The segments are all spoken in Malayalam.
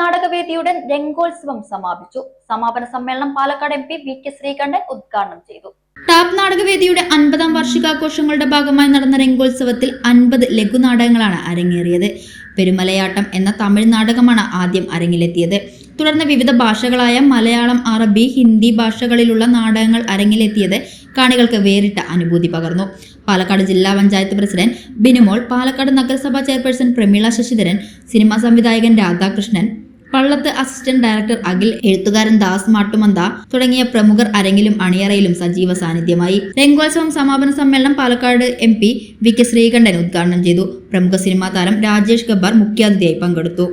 നാടകവേദിയുടെ രംഗോത്സവം സമാപിച്ചു. സമാപന സമ്മേളനം Palakkad M P V K Sreekandan ഉദ്ഘാടനം ചെയ്തു. ടാപ്പ് നാടകവേദിയുടെ അൻപതാം വാർഷികാഘോഷങ്ങളുടെ ഭാഗമായി നടന്ന രംഗോത്സവത്തിൽ അൻപത് ലഘുനാടകങ്ങളാണ് അരങ്ങേറിയത്. പെരുമലയാട്ടം എന്ന തമിഴ് നാടകമാണ് ആദ്യം അരങ്ങിലെത്തിയത്. തുടർന്ന് വിവിധ ഭാഷകളായ മലയാളം അറബി ഹിന്ദി ഭാഷകളിലുള്ള നാടകങ്ങൾ അരങ്ങിലെത്തിയത് കാണികൾക്ക് വേറിട്ട അനുഭൂതി പകർന്നു. പാലക്കാട് ജില്ലാ പഞ്ചായത്ത് പ്രസിഡന്റ് ബിനുമോൾ പാലക്കാട് നഗരസഭാ ചെയർപേഴ്സൺ പ്രമീള ശശിധരൻ സിനിമാ സംവിധായകൻ രാധാകൃഷ്ണൻ പള്ളത്ത് അസിസ്റ്റന്റ് ഡയറക്ടർ അഖിൽ എഴുത്തുകാരൻ ദാസ് മാട്ടുമന്ത തുടങ്ങിയ പ്രമുഖർ അരങ്ങിലും അണിയറയിലും സജീവ സാന്നിധ്യമായി. രംഗോത്സവം സമാപന സമ്മേളനം Palakkad M P V K Sreekandan ഉദ്ഘാടനം ചെയ്തു. പ്രമുഖ സിനിമാ താരം രാജേഷ് ഗബ്ബർ മുഖ്യാതിഥിയായി പങ്കെടുത്തു.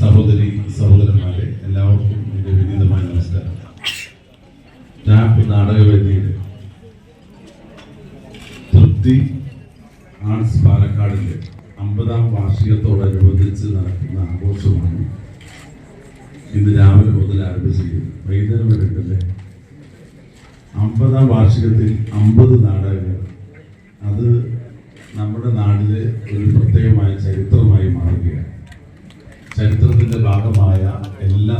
സഹോദരി സഹോദരന്മാരെ എല്ലാവർക്കും നാടകവേദിയുടെ തൃപ്തി ആർട്സ് പാലക്കാടിന്റെ അമ്പതാം വാർഷികത്തോടനുബന്ധിച്ച് നടക്കുന്ന ആഘോഷമാണ് ഇന്ന് രാവിലെ മുതൽ ആരംഭിച്ചിരിക്കുന്നത്. വൈകുന്നേരം വരെ അമ്പതാം വാർഷികത്തിൽ അമ്പത് നാടകങ്ങൾ. അത് നമ്മുടെ നാടിലെ ഒരു പ്രത്യേകമായ ചരിത്രമായി മാറുകയാണ്. ചരിത്രത്തിന്റെ ഭാഗമായ എല്ലാ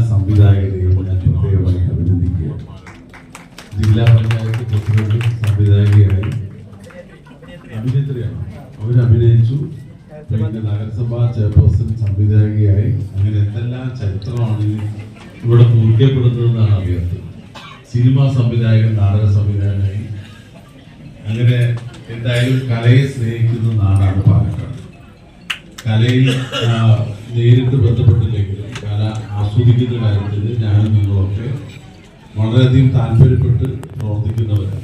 നഗരസഭാ ചെയർപേഴ്സൺ സംവിധായകയായി അങ്ങനെ എന്തെല്ലാം ചരിത്രമാണ് ഇവിടെ കുറിക്കപ്പെടുന്നതെന്നാണ് അറിയാത്തത്. സിനിമാ സംവിധായകൻ നാടക സംവിധായകനായി. അങ്ങനെ എന്തായാലും കലയെ സ്നേഹിക്കുന്ന നാടാണ് പാലക്കാട്. കലയിൽ നേരിട്ട് ബന്ധപ്പെട്ടില്ലെങ്കിലും കല ആസ്വദിക്കുന്ന കാര്യത്തിൽ ഞാനും നിങ്ങളൊക്കെ വളരെയധികം താല്പര്യപ്പെട്ട് പ്രവർത്തിക്കുന്നവരാണ്.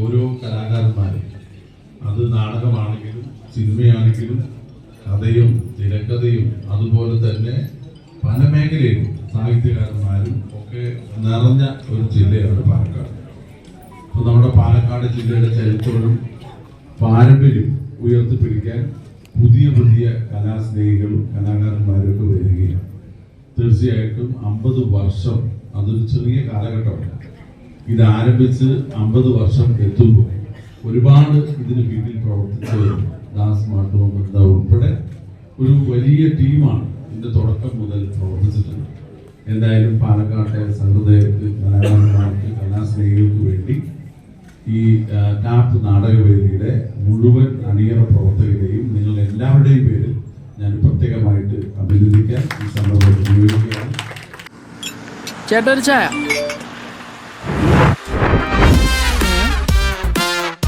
ഓരോ കലാകാരന്മാരും. അത് നാടകമാണെങ്കിലും സിനിമയാണെങ്കിലും കഥയും തിരക്കഥയും അതുപോലെ തന്നെ പല മേഖലയിലും സാഹിത്യകാരന്മാരും ഒക്കെ നിറഞ്ഞ ഒരു ജില്ലയാണ് പാലക്കാട്. അപ്പോൾ നമ്മുടെ പാലക്കാട് ജില്ലയുടെ ചരിത്രവും പാരമ്പര്യം ഉയർത്തിപ്പിടിക്കാൻ പുതിയ പുതിയ കലാസ്നേഹികളും കലാകാരന്മാരും ഒക്കെ വരികയാണ്. തീർച്ചയായിട്ടും അമ്പത് വർഷം അതൊരു ചെറിയ കാലഘട്ടമാണ് ഇത് ആരംഭിച്ച് അമ്പത് വർഷം എത്തുമ്പോൾ ഒരുപാട് ഇതിന് കീഴിൽ പ്രവർത്തിച്ച ദാസ് മാട്ടുമന്ത ഉൾപ്പെടെ ഒരു വലിയ ടീമാണ് ഇതിന്റെ തുടക്കം മുതൽ പ്രവർത്തിച്ചിട്ടുള്ളത്. എന്തായാലും പാലക്കാട്ടെ സഹൃദയക്ക് കലാകാരന്മാർക്ക് കലാസ്നേഹികൾക്ക് വേണ്ടി ഈ ടാപ്പ് നാടകവേദിയുടെ മുഴുവൻ അണിയറ പ്രവർത്തകരെയും നിങ്ങൾ എല്ലാവരുടെയും പേരിൽ ഞാൻ പ്രത്യേകമായിട്ട് അഭിനന്ദിക്കാൻ ഈ സന്ദർഭത്തിൽ ഉപയോഗിക്കുകയാണ് ചായ.